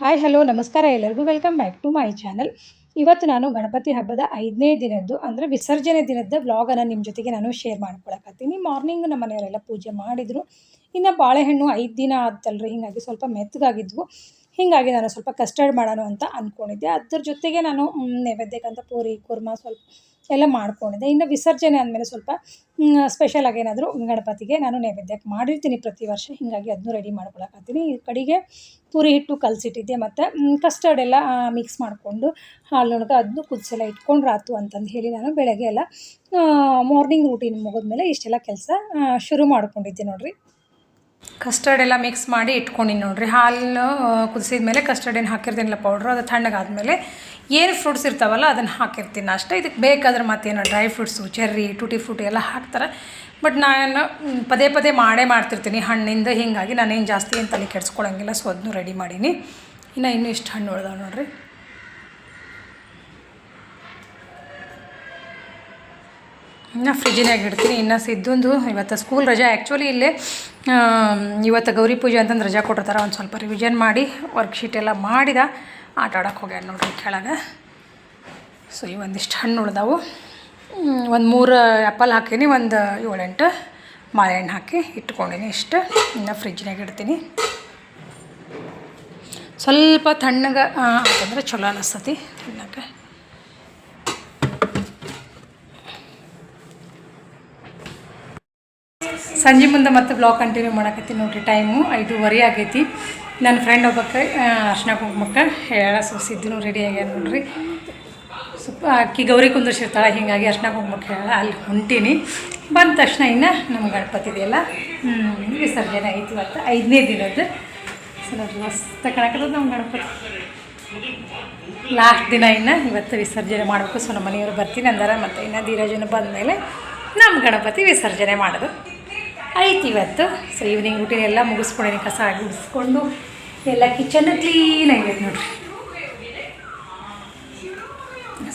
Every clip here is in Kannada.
ಹಾಯ್ ಹಲೋ ನಮಸ್ಕಾರ ಎಲ್ಲರಿಗೂ. Welcome back to my channel ಇವತ್ತು ನಾನು ಗಣಪತಿ ಹಬ್ಬದ ಐದನೇ ದಿನದ್ದು, ಅಂದರೆ ವಿಸರ್ಜನೆ ದಿನದ ವ್ಲಾಗನ್ನು ನಿಮ್ಮ ಜೊತೆಗೆ ನಾನು ಶೇರ್ ಮಾಡ್ಕೊಳಕತ್ತೀನಿ. ಮಾರ್ನಿಂಗ್ ನಮ್ಮ ಮನೆಯವರೆಲ್ಲ ಪೂಜೆ ಮಾಡಿದರು. ಇನ್ನು ಬಾಳೆಹಣ್ಣು ಐದು ದಿನ ಆದಲ್ರಿ ಹೀಗಾಗಿ ಸ್ವಲ್ಪ ಮೆತ್ತಗಾಗಿದ್ವು. ಹೀಗಾಗಿ ನಾನು ಸ್ವಲ್ಪ ಕಸ್ಟರ್ಡ್ ಮಾಡೋಣ ಅಂತ ಅಂದ್ಕೊಂಡಿದ್ದೆ ಅದ್ರ ಜೊತೆಗೆ ನಾನು ನೈವೇದ್ಯಕ್ಕಂತ ಪೂರಿ, ಕುರ್ಮ ಸ್ವಲ್ಪ ಎಲ್ಲ ಮಾಡ್ಕೊಂಡಿದ್ದೆ. ಇನ್ನು ವಿಸರ್ಜನೆ ಅಂದಮೇಲೆ ಸ್ವಲ್ಪ ಸ್ಪೆಷಲ್ ಆಗಿ ಏನಾದರೂ ಗಣಪತಿಗೆ ನಾನು ನೈವೇದ್ಯಕ್ಕೆ ಮಾಡಿರ್ತೀನಿ ಪ್ರತಿ ವರ್ಷ. ಹೀಗಾಗಿ ಅದನ್ನು ರೆಡಿ ಮಾಡ್ಕೊಳಕತ್ತೀನಿ ಈ ಕಡೆಗೆ ಪೂರಿ ಹಿಟ್ಟು ಕಲಸಿಟ್ಟಿದ್ದೆ. ಮತ್ತು ಕಸ್ಟರ್ಡ್ ಎಲ್ಲ ಮಿಕ್ಸ್ ಮಾಡಿಕೊಂಡು ಹಾಲಿನೊಳಗೆ ಅದನ್ನು ಕುದಿಸೆಲ್ಲ ಇಟ್ಕೊಂಡು ರಾತು ಅಂತಂದು ಹೇಳಿ ನಾನು ಬೆಳಗ್ಗೆ ಎಲ್ಲ ಮಾರ್ನಿಂಗ್ ರೂಟೀನ್ ಮುಗಿದ್ಮೇಲೆ ಇಷ್ಟೆಲ್ಲ ಕೆಲಸ ಶುರು ಮಾಡ್ಕೊಂಡಿದ್ದೆ ನೋಡಿರಿ. ಕಸ್ಟರ್ಡ್ ಎಲ್ಲ ಮಿಕ್ಸ್ ಮಾಡಿ ಇಟ್ಕೊಂಡಿನಿ ನೋಡಿರಿ. ಹಾಲು ಕುದಿಸಿದ ಮೇಲೆ ಕಸ್ಟರ್ಡ್ ಏನು ಹಾಕಿರ್ತೀನಿಲ್ಲ ಪೌಡ್ರು ಅದು ತಣ್ಣಗಾದ್ಮೇಲೆ ಏನು ಫ್ರೂಟ್ಸ್ ಇರ್ತಾವಲ್ಲ, ಅದನ್ನು ಹಾಕಿರ್ತೀನಿ. ಅಷ್ಟೇ ಇದಕ್ಕೆ ಬೇಕಾದ್ರೆ ಮತ್ತೇನು dry fruits, cherry, tutti frutti ಎಲ್ಲ ಹಾಕ್ತಾರೆ. ಬಟ್ ನಾನು ಪದೇ ಪದೇ ಮಾಡೇ ಮಾಡ್ತಿರ್ತೀನಿ. ಹಣ್ಣಿಂದ ಹೀಗಾಗಿ ನಾನೇನು ಜಾಸ್ತಿ ಏನು ತಲೆ ಕೆಡ್ಸ್ಕೊಳಂಗಿಲ್ಲ, ಸೊ ಅದನ್ನು ರೆಡಿ ಮಾಡೀನಿ. ಇನ್ನು ಇನ್ನೂ ಇಷ್ಟು ಹಣ್ಣು ಉಳ್ದಾವೆ ನೋಡಿರಿ. ಇನ್ನು ಫ್ರಿಜ್ಜಿನಾಗ ಇಡ್ತೀನಿ. ಇನ್ನು ಸಿದ್ದೊಂದು ಇವತ್ತು ಸ್ಕೂಲ್ ರಜಾ. ಆ್ಯಕ್ಚುಲಿ ಇಲ್ಲೇ ಇವತ್ತು ಗೌರಿ ಪೂಜೆ ಅಂತಂದು ರಜಾ ಕೊಟ್ಟಿರ್ತಾರೆ. ಒಂದು ಸ್ವಲ್ಪ ರಿವಿಷನ್ ಮಾಡಿ ವರ್ಕ್ಶೀಟ್ ಎಲ್ಲ ಮಾಡಿದ. ಆಟ ಆಡೋಕೆ ಹೋಗ್ಯಾರ ನೋಡ್ರಿ ಕೆಳಗೆ. ಸೊ ಈ ಒಂದಿಷ್ಟು ಹಣ್ಣು ಉಳ್ದಾವು. ಒಂದು ಮೂರು ಆ್ಯಪಲ್ ಹಾಕೀನಿ, ಒಂದು ಏಳೆಂಟು ಮಾಳೆಹಣ್ಣು ಹಾಕಿ ಇಟ್ಕೊಂಡಿನಿ ಇಷ್ಟು. ಇನ್ನು ಫ್ರಿಜ್ನಾಗ ಇಡ್ತೀನಿ. ಸ್ವಲ್ಪ ತಣ್ಣಗೆ ಅಂತಂದ್ರೆ ಚಲೋ ಅನ್ನಿಸ್ತತಿ ತಿನ್ನಕ್ಕೆ ಸಂಜೆ ಮುಂದೆ ಮತ್ತೆ ಬ್ಲಾಗ್ ಕಂಟಿನ್ಯೂ ಮಾಡಕತ್ತೀನಿ ನೋಡ್ರಿ, ಟೈಮು ಐದೂವರೆ ಆಗೈತಿ. ನನ್ನ ಫ್ರೆಂಡ್ ಒಬ್ಬಕ್ಕೆ ಅರ್ಶಿನ ಕುಂಕುಮಕ್ಕೆ ಹೇಳ ಸುಸಿದ್ದು ರೆಡಿ ಆಗ್ಯಾನ ನೋಡ್ರಿ. ಸ್ವಲ್ಪ ಅಕ್ಕಿ ಗೌರಿ ಕುಂದಿರ್ಸಿರ್ತಾಳೆ ಹೀಗಾಗಿ ಅರ್ಶಿನ ಕುಂಕುಮಕ್ಕೆ ಹೇಳ ಅಲ್ಲಿ ಹೊಂಟೀನಿ. ಬಂದ ತಕ್ಷಣ ಇನ್ನು ನಮ್ಮ ಗಣಪತಿ ಹ್ಮ್, ವಿಸರ್ಜನೆ ಐತಿ ಅಂತ ಐದನೇ ದಿನದ್ದು. ಸೊ ನೋಡ್ರಿ ಮಸ್ತ್ ಕಾಣಕತ್ತದ ನಮ್ಮ ಗಣಪತಿ. ಲಾಸ್ಟ್ ದಿನ ಇನ್ನು ಇವತ್ತು ವಿಸರ್ಜನೆ ಮಾಡಬೇಕು. ಸೊ ನಮ್ಮ ಮನೆಯವರು ಬರ್ತೀನಿ ಅಂದಾರ ಮತ್ತು ಇನ್ನು ಧೀರಜನ ಬಂದಮೇಲೆ ನಮ್ಮ ಗಣಪತಿ ವಿಸರ್ಜನೆ ಮಾಡೋದು. ಐತಿ ಇವತ್ತು. ಸೊ ಈವ್ನಿಂಗ್ ರೂಟೀನ್ ಎಲ್ಲ ಮುಗಿಸ್ಕೊಂಡೇನೆ. ಕಸ ಗುಡಿಸ್ಕೊಂಡು ಎಲ್ಲ ಕಿಚನ್ ಕ್ಲೀನ್ ಆಗೈತೆ ನೋಡ್ರಿ.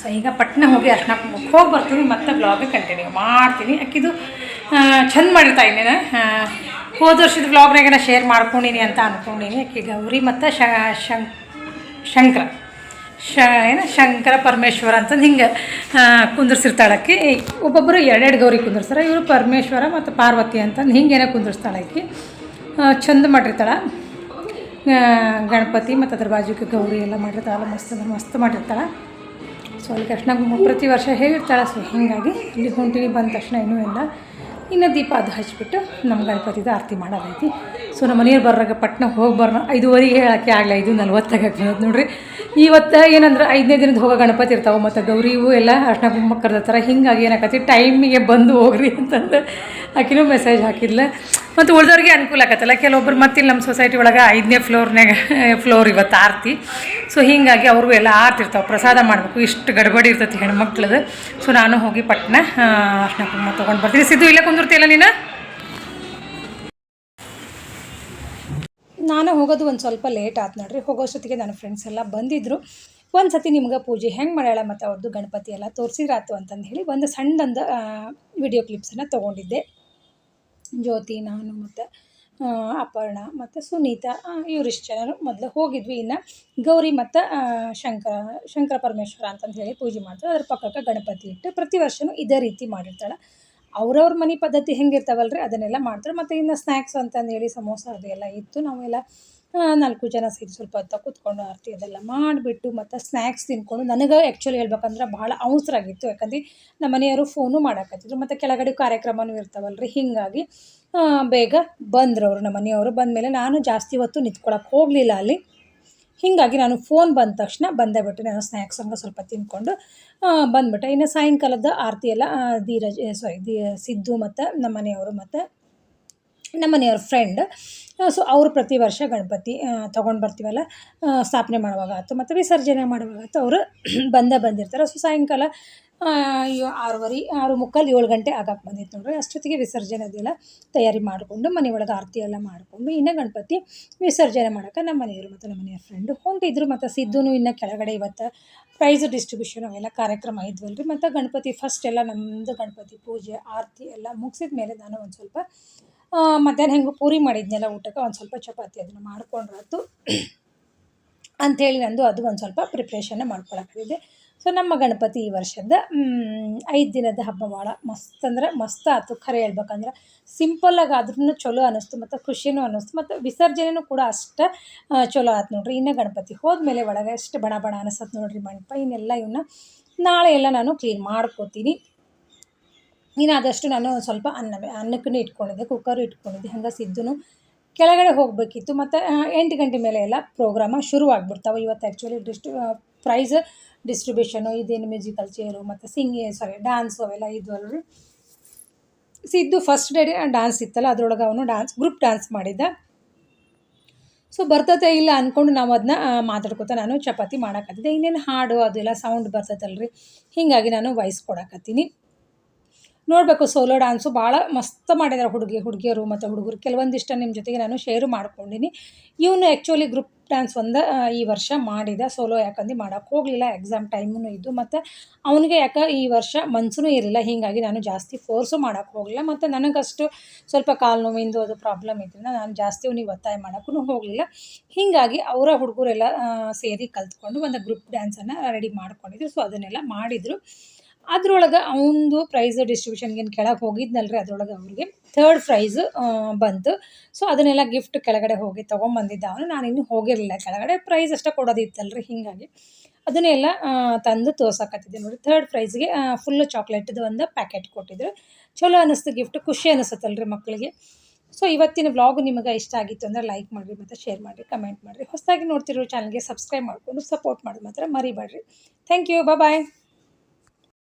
ಸೊ ಈಗ ಪಟ್ನ ಹೋಗಿ ಅರ್ಶನ ಹೋಗಿ ಬರ್ತೀನಿ. ಮತ್ತೆ ಬ್ಲಾಗ್ ಕಂಟಿನ್ಯೂ ಮಾಡ್ತೀನಿ. ಅಕ್ಕಿದು ಚಂದ ಮಾಡಿರ್ತಾ ಇದ್ದೀನಿ ಹೋದ ವರ್ಷದ ಬ್ಲಾಗ್ನಾಗ ನಾ ಶೇರ್ ಮಾಡ್ಕೊಂಡೀನಿ ಅಂತ ಅಂದ್ಕೊಂಡೀನಿ ಅಕ್ಕಿ ಗೌರಿ ಮತ್ತು ಶಂಕ್, ಶಂಕರ. ಶ ಏನು ಶಂಕರ ಪರಮೇಶ್ವರ ಅಂತಂದು ಹಿಂಗೆ ಕುಂದಿರ್ಸಿರ್ತಾಳೆ ಆಕಿ ಒಬ್ಬೊಬ್ಬರು ಎರಡೆರಡು ಗೌರಿ ಕುಂದಿರ್ಸ್ತಾರೆ. ಇವರು ಪರಮೇಶ್ವರ ಮತ್ತು ಪಾರ್ವತಿ ಅಂತಂದು ಹಿಂಗೇನೆ ಕುಂದಿರ್ಸ್ತಾಳೆ ಆಕಿ ಆ, ಚಂದ ಮಾಡಿರ್ತಾಳೆ. ಗಣಪತಿ ಮತ್ತು ಅದ್ರ ಬಾಜುಗೆ ಗೌರಿ ಎಲ್ಲ ಮಾಡಿರ್ತಾಳಲ್ಲ ಮಸ್ತ್ ಮಸ್ತ್ ಮಾಡಿರ್ತಾಳೆ. ಸೊ ಅಲ್ಲಿ ಕೃಷ್ಣ ಪ್ರತಿ ವರ್ಷ ಹೇಳಿರ್ತಾಳೆ. ಸೊ ಹೀಗಾಗಿ ಇಲ್ಲಿ ಹೊಂಟಿನಿ ಬಂದ ತಕ್ಷಣ ಇನ್ನೂ ಎಲ್ಲ ಇನ್ನು ದೀಪ ಅದು ಹಚ್ಬಿಟ್ಟು ನಮ್ಮ ಗಣಪತಿದು ಆರತಿ ಮಾಡೋದೈತಿ. ಸೊ ನಮ್ಮ ಮನೆಯವ್ರು ಬರ್ರಾಗ ಪಟ್ನ ಹೋಗಿ ಬರೋಣ. ಐದುವರೆಗೆ ಹೇಳೋಕ್ಕೆ ಆಗಲ್ಲ ಐದು ನಲ್ವತ್ತಾಗ ನೋಡ್ರಿ. ಇವತ್ತು ಏನಂದ್ರೆ ಐದನೇ ದಿನದ ಹೋಗೋ ಗಣಪತಿ ಇರ್ತಾವೆ ಮತ್ತು ಗೌರಿವು ಎಲ್ಲ ಅರ್ಶಿನ ಕುಂಕುಮ ಕರ್ದಿರ್ತಾರೆ ಹಿಂಗಾಗಿ ಏನಾಕತಿ ಟೈಮಿಗೆ ಬಂದು ಹೋಗ್ರಿ ಅಂತಂದು ಆಕಿನೂ ಮೆಸೇಜ್ ಹಾಕಿದ್ಲ. ಮತ್ತು ಉಳ್ದವ್ರಿಗೆ ಅನುಕೂಲ ಆಗತ್ತಲ್ಲ ಕೆಲವೊಬ್ರು ಮತ್ತಿಲ್ಲಿ ನಮ್ಮ ಸೊಸೈಟಿ ಒಳಗೆ ಐದನೇ ಫ್ಲೋರ್ನಾಗ ಫ್ಲೋರ್ ಇವತ್ತು ಆರತಿ. ಸೊ ಹೀಗಾಗಿ ಅವ್ರಿಗೂ ಎಲ್ಲ ಆರ್ತಿರ್ತಾವೆ ಪ್ರಸಾದ ಮಾಡಬೇಕು. ಇಷ್ಟು ಗಡ್ಬಡಿ ಇರ್ತೈತಿ ಹೆಣ್ಮಕ್ಳದು. ಸೊ ನಾನು ಹೋಗಿ ಪಟ್ನ ಅರ್ಶಿನ ಕುಂಕುಮ ತೊಗೊಂಡು ಬರ್ತೀನಿ. ಸಿದ್ದು, ಇಲ್ಲೇ ಕುಂದಿರ್ತಿಲ್ಲ ನೀನು? ನಾನು ಹೋಗೋದು ಒಂದು ಸ್ವಲ್ಪ ಲೇಟ್ ಆಯ್ತು ನೋಡ್ರಿ. ಹೋಗೋಷ್ಟೊತ್ತಿಗೆ ನನ್ನ ಫ್ರೆಂಡ್ಸ್ ಎಲ್ಲ ಬಂದಿದ್ದರು ಒಂದು ಸತಿ ನಿಮ್ಗೆ ಪೂಜೆ ಹೆಂಗೆ ಮಾಡ್ಯಾಳ ಮತ್ತು ಅವ್ರದ್ದು ಗಣಪತಿ ಎಲ್ಲ ತೋರಿಸಿದ್ರಾತು ಅಂತಂದು ಹೇಳಿ ಒಂದು ಸಣ್ಣದೊಂದು ವಿಡಿಯೋ ಕ್ಲಿಪ್ಸನ್ನು ತೊಗೊಂಡಿದ್ದೆ. ಜ್ಯೋತಿ, ನಾನು ಮತ್ತು ಅಪರ್ಣ ಮತ್ತು ಸುನೀತಾ ಇವರಿಷ್ಟು ಜನರು ಮೊದಲು ಹೋಗಿದ್ವಿ. ಇನ್ನು ಗೌರಿ ಮತ್ತು ಶಂಕರ ಶಂಕರ ಪರಮೇಶ್ವರ ಅಂತಂದು ಹೇಳಿ ಪೂಜೆ ಮಾಡ್ತಾರೆ. ಅದ್ರ ಪಕ್ಕಕ್ಕೆ ಗಣಪತಿ ಇಟ್ಟು ಪ್ರತಿ ವರ್ಷವೂ ಇದೇ ರೀತಿ ಮಾಡಿರ್ತಾಳೆ. ಅವ್ರವ್ರ ಮನೆ ಪದ್ಧತಿ ಹೆಂಗಿರ್ತಾವಲ್ಲ ರೀ ಅದನ್ನೆಲ್ಲ ಮಾಡ್ತಾರೆ. ಮತ್ತು ಇನ್ನು ಸ್ನ್ಯಾಕ್ಸ್ ಅಂತಂದು ಹೇಳಿ ಸಮೋಸ ಅದು ಎಲ್ಲ ಇತ್ತು. ನಾವೆಲ್ಲ ನಾಲ್ಕು ಜನ ಸೇರಿ ಸ್ವಲ್ಪ ಹೊತ್ತು ಕೂತ್ಕೊಂಡು ಆರತಿ ಅದೆಲ್ಲ ಮಾಡಿಬಿಟ್ಟು ಮತ್ತು ಸ್ನ್ಯಾಕ್ಸ್ ತಿನ್ಕೊಂಡು ನನಗೆ ಆ್ಯಕ್ಚುಲಿ ಹೇಳ್ಬೇಕಂದ್ರೆ ಭಾಳ ಅವಸರಾಗಿತ್ತು. ಯಾಕಂದ್ರೆ ನಮ್ಮ ಮನೆಯವರು ಫೋನು ಮಾಡಾಕತ್ತಿದ್ರು. ಮತ್ತು ಕೆಳಗಡೆ ಕಾರ್ಯಕ್ರಮನೂ ಇರ್ತಾವಲ್ಲ ರೀ ಹೀಗಾಗಿ ಬೇಗ ಬಂದರು ಅವರು ನಮ್ಮ ಮನೆಯವರು. ಬಂದಮೇಲೆ ನಾನು ಜಾಸ್ತಿ ಹೊತ್ತು ನಿಂತ್ಕೊಳಕ್ಕೆ ಹೋಗಲಿಲ್ಲ ಅಲ್ಲಿ. ಹೀಗಾಗಿ ನಾನು ಫೋನ್ ಬಂದ ತಕ್ಷಣ ಬಂದೇ ಬಿಟ್ಟು ನಾನು ಸ್ನ್ಯಾಕ್ಸ್ ಹಂಗೆ ಸ್ವಲ್ಪ ತಿಂದ್ಕೊಂಡು ಆ, ಬಂದ್ಬಿಟ್ಟೆ. ಇನ್ನು ಸಾಯಂಕಾಲದ ಆರತಿ ಎಲ್ಲ ಧೀರಜ್ ಸಾರಿ ದಿ ಸಿದ್ದು ಮತ್ತು ನಮ್ಮ ಮನೆಯವರು ಮತ್ತು ನಮ್ಮ ಮನೆಯವ್ರ ಫ್ರೆಂಡ್ ಸೊ ಅವರು ಪ್ರತಿ ವರ್ಷ ಗಣಪತಿ ತೊಗೊಂಡು ಬರ್ತೀವಲ್ಲ ಸ್ಥಾಪನೆ ಮಾಡುವಾಗ ಆಯ್ತು. ಮತ್ತು ವಿಸರ್ಜನೆ ಮಾಡುವಾಗ ಆಯ್ತು, ಅವರು ಬಂದೇ ಬಂದಿರ್ತಾರೆ. ಸೊ ಸಾಯಂಕಾಲ ಆರೂವರೆ, ಆರು ಮುಕ್ಕಾಲು ಏಳು ಗಂಟೆ ಆಗಕ್ಕೆ ಬಂದಿತ್ತು ನೋಡ್ರಿ. ಅಷ್ಟೊತ್ತಿಗೆ ವಿಸರ್ಜನೆ ಅದೆಲ್ಲ ತಯಾರಿ ಮಾಡಿಕೊಂಡು, ಮನೆಯೊಳಗೆ ಆರತಿ ಎಲ್ಲ ಮಾಡಿಕೊಂಡು, ಇನ್ನು ಗಣಪತಿ ವಿಸರ್ಜನೆ ಮಾಡೋಕೆ ನಮ್ಮ ಮನೆಯವರು ಮತ್ತು ನಮ್ಮ ಮನೆಯವ್ರ ಫ್ರೆಂಡು ಹೊಂಟಿದ್ರು. ಮತ್ತು ಸಿದ್ದುನು ಇನ್ನು ಕೆಳಗಡೆ ಇವತ್ತು ಪ್ರೈಸ್ ಡಿಸ್ಟ್ರಿಬ್ಯೂಷನ್ ಅವೆಲ್ಲ ಕಾರ್ಯಕ್ರಮ ಇದ್ವಲ್ರಿ. ಮತ್ತು ಗಣಪತಿ ಫಸ್ಟ್ ಎಲ್ಲ ನಮ್ಮದು ಗಣಪತಿ ಪೂಜೆ, ಆರತಿ ಎಲ್ಲ ಮುಗಿಸಿದ ಮೇಲೆ ನಾನು ಒಂದು ಸ್ವಲ್ಪ ಮಧ್ಯಾಹ್ನ ಹೆಂಗೂ ಪೂರಿ ಮಾಡಿದ್ನೆಲ್ಲ ಊಟಕ್ಕೆ, ಒಂದು ಸ್ವಲ್ಪ ಚಪಾತಿ ಅದನ್ನು ಮಾಡ್ಕೊಂಡ್ರಾತು ಅಂಥೇಳಿ ನಂದು ಅದು ಒಂದು ಸ್ವಲ್ಪ ಪ್ರಿಪ್ರೇಷನ್ನ ಮಾಡ್ಕೊಳಕ್ಕಿದೆ ಸೊ ನಮ್ಮ ಗಣಪತಿ ಈ ವರ್ಷದ ಐದು ದಿನದ ಹಬ್ಬ ಭಾಳ ಮಸ್ತ್ ಅಂದ್ರೆ ಮಸ್ತ್ ಆಯ್ತು ಖರೆ ಹೇಳ್ಬೇಕಂದ್ರೆ ಸಿಂಪಲ್ಲಾಗಿ ಆದ್ರೂ ಚಲೋ ಅನ್ನಿಸ್ತು ಮತ್ತು ಖುಷಿನೂ ಅನ್ನಿಸ್ತು ಮತ್ತು ವಿಸರ್ಜನೆಯೂ ಕೂಡ ಅಷ್ಟು ಚಲೋ ಆಯ್ತು ನೋಡ್ರಿ. ಇನ್ನು ಗಣಪತಿ ಹೋದ್ಮೇಲೆ ಒಳಗೆ ಎಷ್ಟು ಬಣ ಬಣ ಅನಿಸತ್ತೆ ನೋಡ್ರಿ ಮಂಟಪ ಇನ್ನೆಲ್ಲ ಇವನ್ನ ನಾಳೆ ಎಲ್ಲ ನಾನು ಕ್ಲೀನ್ ಮಾಡ್ಕೋತೀನಿ. ಇನ್ನು ಆದಷ್ಟು ನಾನು ಸ್ವಲ್ಪ ಅನ್ನ ಅನ್ನಕ್ಕೂ ಇಟ್ಕೊಂಡಿದ್ದೆ, ಕುಕ್ಕರು ಇಟ್ಕೊಂಡಿದ್ದೆ ಹಂಗೆ ಸಿದ್ದುನು ಕೆಳಗಡೆ ಹೋಗಬೇಕಿತ್ತು. ಮತ್ತು ಎಂಟು ಗಂಟೆ ಮೇಲೆ ಎಲ್ಲ ಪ್ರೋಗ್ರಾಮ ಶುರು ಆಗಿಬಿಡ್ತಾವೆ ಇವತ್ತು ಆ್ಯಕ್ಚುಲಿ ಡಿಸ್ಟ್ರಿ ಪ್ರೈಸ್ ಡಿಸ್ಟ್ರಿಬ್ಯೂಷನು ಇದೇನು ಮ್ಯೂಸಿಕಲ್ ಚೇರು ಮತ್ತು ಸಿಂಗಿ ಸಾರಿ ಡ್ಯಾನ್ಸು ಅವೆಲ್ಲ ಇದು ಇದ್ವಲ್ರಿ ಸಿದ್ದು ಫಸ್ಟ್ ಡೇ ಡ್ಯಾನ್ಸ್ ಇತ್ತಲ್ಲ, ಅದರೊಳಗೆ ಅವನು ಡ್ಯಾನ್ಸ್ ಗ್ರೂಪ್ ಡ್ಯಾನ್ಸ್ ಮಾಡಿದ್ದ. ಸೊ ಬರ್ತತೆ ಇಲ್ಲ ಅಂದ್ಕೊಂಡು ನಾವು ಅದನ್ನ ಮಾತಾಡ್ಕೊತ ನಾನು ಚಪಾತಿ ಮಾಡಾಕತ್ತಿದ್ದೆ. ಇನ್ನೇನು ಹಾಡು ಅದೆಲ್ಲ ಸೌಂಡ್ ಬರ್ತೈತಲ್ರಿ. ಹೀಗಾಗಿ ನಾನು ವಾಯ್ಸ್ ಕೊಡಾಕತ್ತೀನಿ. ನೋಡಬೇಕು ಸೋಲೋ ಡ್ಯಾನ್ಸು ಭಾಳ ಮಸ್ತ್ ಮಾಡಿದ್ದಾರೆ ಹುಡುಗಿ ಹುಡುಗಿಯರು ಮತ್ತು ಹುಡುಗರು. ಕೆಲವೊಂದಿಷ್ಟ ನಿಮ್ಮ ಜೊತೆಗೆ ನಾನು ಶೇರು ಮಾಡ್ಕೊಂಡಿನಿ. ಇವನು ಆ್ಯಕ್ಚುಲಿ ಗ್ರೂಪ್ ಡ್ಯಾನ್ಸ್ ಒಂದು ಈ ವರ್ಷ ಮಾಡಿದ. ಸೋಲೋ ಯಾಕಂದು ಮಾಡೋಕ್ಕೆ ಹೋಗಲಿಲ್ಲ ಎಕ್ಸಾಮ್ ಟೈಮೂ ಇದ್ದು ಮತ್ತು ಅವನಿಗೆ ಯಾಕೆ ಈ ವರ್ಷ ಮನ್ಸೂ ಇರಲಿಲ್ಲ, ಹೀಗಾಗಿ ನಾನು ಜಾಸ್ತಿ ಫೋರ್ಸು ಮಾಡೋಕ್ಕೆ ಹೋಗಲಿಲ್ಲ. ಮತ್ತು ನನಗಷ್ಟು ಸ್ವಲ್ಪ ಕಾಲು ನೋವಿಂದು ಅದು ಪ್ರಾಬ್ಲಮ್ ಇದ್ದರಿಂದ ನಾನು ಜಾಸ್ತಿ ಅವನಿಗೆ ಒತ್ತಾಯ ಮಾಡೋಕ್ಕೂ ಹೋಗಲಿಲ್ಲ. ಹೀಗಾಗಿ ಅವರ ಹುಡುಗರೆಲ್ಲ ಸೇರಿ ಕಲ್ತ್ಕೊಂಡು ಒಂದು ಗ್ರೂಪ್ ಡ್ಯಾನ್ಸನ್ನು ರೆಡಿ ಮಾಡ್ಕೊಂಡಿದ್ರು. ಸೊ ಅದನ್ನೆಲ್ಲ ಮಾಡಿದರು. ಅದ್ರೊಳಗೆ ಅವನದು ಪ್ರೈಸ್ ಡಿಸ್ಟ್ರಿಬ್ಯೂಷನ್ಗೆ ಕೆಳಗೆ ರೀ ಅದ್ರೊಳಗೆ ಅವ್ರಿಗೆ. ಥರ್ಡ್ ಪ್ರೈಸ್ ಬಂತು. ಸೊ ಅದನ್ನೆಲ್ಲ ಗಿಫ್ಟ್ ಕೆಳಗಡೆ ಹೋಗಿ ತೊಗೊಂಬಂದಿದ್ದ ಅವನು. ನಾನು ಇನ್ನೂ ಹೋಗಿರಲಿಲ್ಲ. ಕೆಳಗಡೆ ಪ್ರೈಸ್ ಅಷ್ಟೇ ಕೊಡೋದಿತ್ತಲ್ರಿ, ಹೀಗಾಗಿ. ಅದನ್ನೆಲ್ಲ ತಂದು ತೋರ್ಸಕತ್ತಿದ್ದೆ ನೋಡಿ. ಥರ್ಡ್ ಪ್ರೈಸ್ಗೆ ಫುಲ್ಲು ಚಾಕ್ಲೇಟ್ದು ಒಂದು ಪ್ಯಾಕೆಟ್ ಕೊಟ್ಟಿದ್ರು. ಚಲೋ ಅನ್ನಿಸ್ತು ಗಿಫ್ಟ್ ಖುಷಿ ಅನ್ನಿಸುತ್ತಲ್ರಿ ಮಕ್ಕಳಿಗೆ ಸೊ ಇವತ್ತಿನ ವ್ಲಾಗ್ ನಿಮಗೆ ಇಷ್ಟ ಆಗಿತ್ತು ಅಂದರೆ ಲೈಕ್ ಮಾಡಿರಿ, ಮತ್ತು ಶೇರ್ ಮಾಡಿರಿ ಕಮೆಂಟ್ ಮಾಡಿರಿ. ಹೊಸದಾಗಿ ನೋಡ್ತಿರೋ ಚಾನಲ್ಗೆ ಸಬ್ಸ್ಕ್ರೈಬ್ ಮಾಡಿಕೊಂಡು ಸಪೋರ್ಟ್ ಮಾಡೋದು ಮಾತ್ರ ಮರಿಬೇಡ್ರಿ. Thank you bye